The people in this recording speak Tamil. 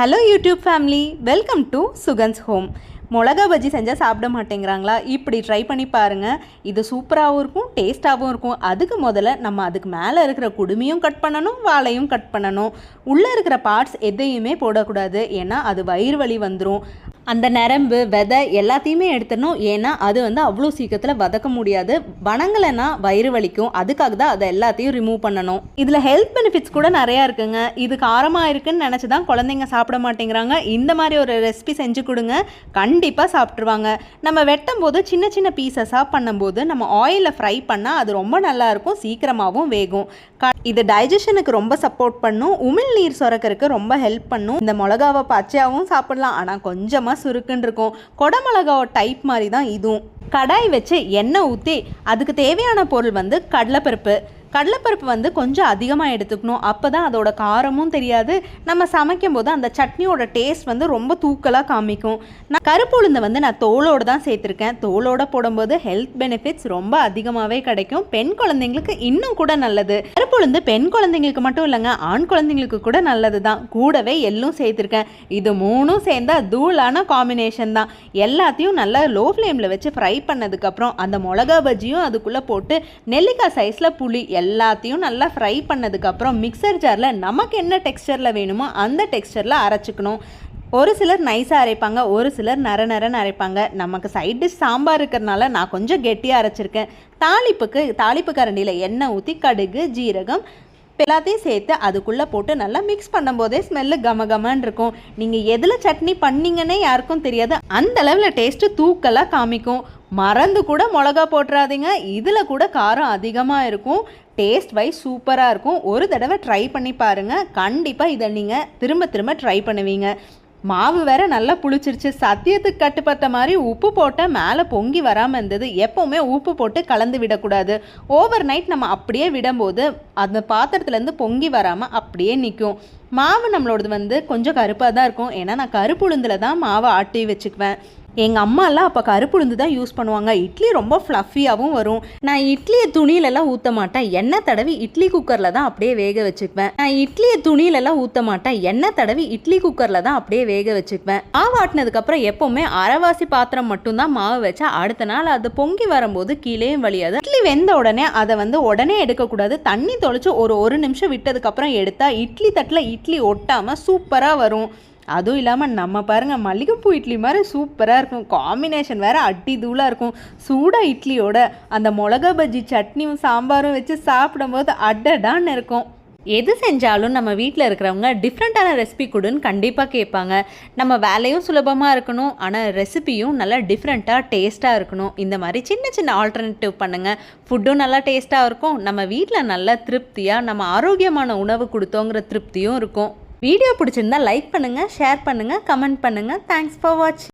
Hello YouTube family welcome to Sugan's home மிளகா பஜ்ஜி செஞ்சால் சாப்பிட மாட்டேங்கிறாங்களா? இப்படி ட்ரை பண்ணி பாருங்கள் இது சூப்பராகவும் இருக்கும் டேஸ்ட்டாகவும் இருக்கும். அதுக்கு முதல்ல நம்ம அதுக்கு மேலே இருக்கிற குடுமையும் கட் பண்ணணும் வாழையும் கட் பண்ணணும். உள்ளே இருக்கிற பார்ட்ஸ் எதையுமே போடக்கூடாது. ஏன்னா அது வயிறு வலி வந்துடும் அந்த நரம்பு விதை எல்லாத்தையுமே எடுத்துடணும். ஏன்னா அது வந்து அவ்வளோ சீக்கிரத்தில் வதக்க முடியாது. வணங்கலைன்னா வயிறு வலிக்கும். அதுக்காக தான் அதை எல்லாத்தையும் ரிமூவ் பண்ணணும். இதில் ஹெல்த் பெனிஃபிட்ஸ் கூட நிறையா இருக்குங்க. இது காரமாக இருக்குன்னு நினச்சி தான் குழந்தைங்க சாப்பிட மாட்டேங்கிறாங்க. இந்த மாதிரி ஒரு ரெசிபி செஞ்சு கொடுங்க. கண்டிப்பாக சாப்பிட்ருவாங்க நம்ம வெட்டும் போது சின்ன சின்ன பீசஸாக பண்ணும்போது நம்ம ஆயிலில் ஃப்ரை பண்ணால் அது ரொம்ப நல்லாயிருக்கும் சீக்கிரமாகவும் வேகும். க இது டைஜஷனுக்கு ரொம்ப சப்போர்ட் பண்ணும். உமிழ் நீர் சுரக்கிறதுக்கு ரொம்ப ஹெல்ப் பண்ணும். இந்த மிளகாவை பச்சையாகவும் சாப்பிடலாம். ஆனால் கொஞ்சமாக சுருக்குன்னு இருக்கும். கொடமிளகாவை டைப் மாதிரி தான் இதுவும். கடாய் வச்சு எண்ணெய் ஊற்றி அதுக்கு தேவையான பொருள் வந்து கடலைப்பருப்பு. கடலைப்பருப்பு வந்து கொஞ்சம் அதிகமாக எடுத்துக்கணும். அப்போ தான் அதோட காரமும் தெரியாது. நம்ம சமைக்கும் போது அந்த சட்னியோட டேஸ்ட் வந்து ரொம்ப தூக்கலாக காமிக்கும். நான் கருப்பு உளுந்தை வந்து நான் தோலோடு தான் சேர்த்துருக்கேன். தோலோடு போடும்போது ஹெல்த் பெனிஃபிட்ஸ் ரொம்ப அதிகமாகவே கிடைக்கும். பெண் குழந்தைங்களுக்கு இன்னும் கூட நல்லது. கருப்பு உளுந்து பெண் குழந்தைங்களுக்கு மட்டும் இல்லைங்க ஆண் குழந்தைங்களுக்கு கூட நல்லது தான் கூடவே எள்ளும் சேர்த்துருக்கேன். இது மூணும் சேர்ந்தா தூளான காம்பினேஷன் தான். எல்லாத்தையும் நல்லா லோ ஃப்ளேமில் வச்சு ஃப்ரை பண்ணதுக்கப்புறம் அந்த மிளகா பஜ்ஜியும் அதுக்குள்ளே போட்டு நெல்லிக்காய் சைஸில் புளி எல்லாத்தையும் நல்லா ஃப்ரை பண்ணதுக்கப்புறம் மிக்சர் ஜாரில் நமக்கு என்ன டெக்ஸ்டரில் வேணுமோ அந்த டெக்ஸ்டரில் அரைச்சிக்கணும். ஒரு சிலர் நைஸாக அரைப்பாங்க ஒரு சிலர் நர நரன்னு அரைப்பாங்க. நமக்கு சைட் டிஷ் சாம்பார் இருக்கிறனால நான் கொஞ்சம் கெட்டியாக அரைச்சிருக்கேன். தாளிப்புக்கு தாளிப்பு கரண்டியில் எண்ணெய் ஊற்றி கடுகு ஜீரகம் எல்லாத்தையும் சேர்த்து அதுக்குள்ளே போட்டு நல்லா மிக்ஸ் பண்ணும்போதே ஸ்மெல்லு கம கமன்னு இருக்கும். நீங்கள் எதில் சட்னி பண்ணீங்கன்னே யாருக்கும் தெரியாது. அந்த அளவில் டேஸ்ட்டு தூக்கலாக காமிக்கும். மறந்து கூட மிளகா போட்டுறாதீங்க. இதில் கூட காரம் அதிகமாக இருக்கும். டேஸ்ட் வைஸ் சூப்பராக இருக்கும். ஒரு தடவை ட்ரை பண்ணி பாருங்கள் கண்டிப்பாக இதை நீங்கள் திரும்ப திரும்ப ட்ரை பண்ணுவீங்க. மாவு வேற நல்லா புளிச்சிருச்சு. சத்தியத்துக்கு கட்டுப்பட்ட மாதிரி உப்பு போட்டால் மேலே பொங்கி வராமல் இருந்தது. எப்போவுமே உப்பு போட்டு கலந்து விடக்கூடாது. ஓவர் நைட் நம்ம அப்படியே விடும்போது அந்த பாத்திரத்துலேருந்து பொங்கி வராமல் அப்படியே நிற்கும் மாவு நம்மளோடது வந்து கொஞ்சம் கருப்பாக தான் இருக்கும். ஏன்னா நான் கருப்பு உளுந்தில் தான் மாவை ஆட்டி வச்சுக்குவேன். எங்கள் அம்மாலாம் அப்போ கருப்பு உளுந்து தான் யூஸ் பண்ணுவாங்க. இட்லி ரொம்ப ஃப்ளஃபியாகவும் வரும். நான் இட்லியை துணியிலலாம் ஊற்ற மாட்டேன். எண்ணெய் தடவி இட்லி குக்கரில் தான் அப்படியே வேக வச்சுக்குவேன். நான் இட்லியை துணியிலலாம் ஊற்ற மாட்டேன். எண்ணெய் தடவி இட்லி குக்கரில் தான் அப்படியே வேக வச்சுக்குவேன். மாவு ஆட்டினதுக்கப்புறம் எப்போவுமே அரைவாசி பாத்திரம் மட்டும்தான் மாவு வச்சா அடுத்த நாள் அது பொங்கி வரும்போது கீழேயும் வழியாது. இட்லி வெந்த உடனே அதை வந்து உடனே எடுக்கக்கூடாது. தண்ணி தொளிச்சு ஒரு ஒரு நிமிஷம் விட்டதுக்கப்புறம் எடுத்தால் இட்லி தட்டில் இட்லி ஒட்டாமல் சூப்பராக வரும். அதுவும் இல்லாமல் நம்ம பாருங்கள் மல்லிகைப்பூ இட்லி மாதிரி சூப்பராக இருக்கும். காம்பினேஷன் வேறு அட்டி தூளாக இருக்கும். சூடாக இட்லியோட அந்த மிளகா பஜ்ஜி சட்னியும் சாம்பாரும் வச்சு சாப்பிடும்போது அடடான்னு இருக்கும். எது செஞ்சாலும் நம்ம வீட்டில் இருக்கிறவங்க டிஃப்ரெண்ட்டான ரெசிபி கொடுன்னு கண்டிப்பாக கேட்பாங்க. நம்ம வேலையும் சுலபமாக இருக்கணும் ஆனால் ரெசிபியும் நல்லா டிஃப்ரெண்ட்டாக டேஸ்ட்டாக இருக்கணும். இந்த மாதிரி சின்ன சின்ன ஆல்டர்னேட்டிவ் பண்ணுங்கள் ஃபுட்டும் நல்லா டேஸ்ட்டாக இருக்கும். நம்ம வீட்டில் நல்லா திருப்தியாக நம்ம ஆரோக்கியமான உணவு கொடுத்தோங்கிற திருப்தியும் இருக்கும். வீடியோ பிடிச்சிருந்தா லைக் பண்ணுங்கள் ஷேர் பண்ணுங்கள் கமெண்ட் பண்ணுங்கள் தேங்க்ஸ் ஃபார் வாட்ச்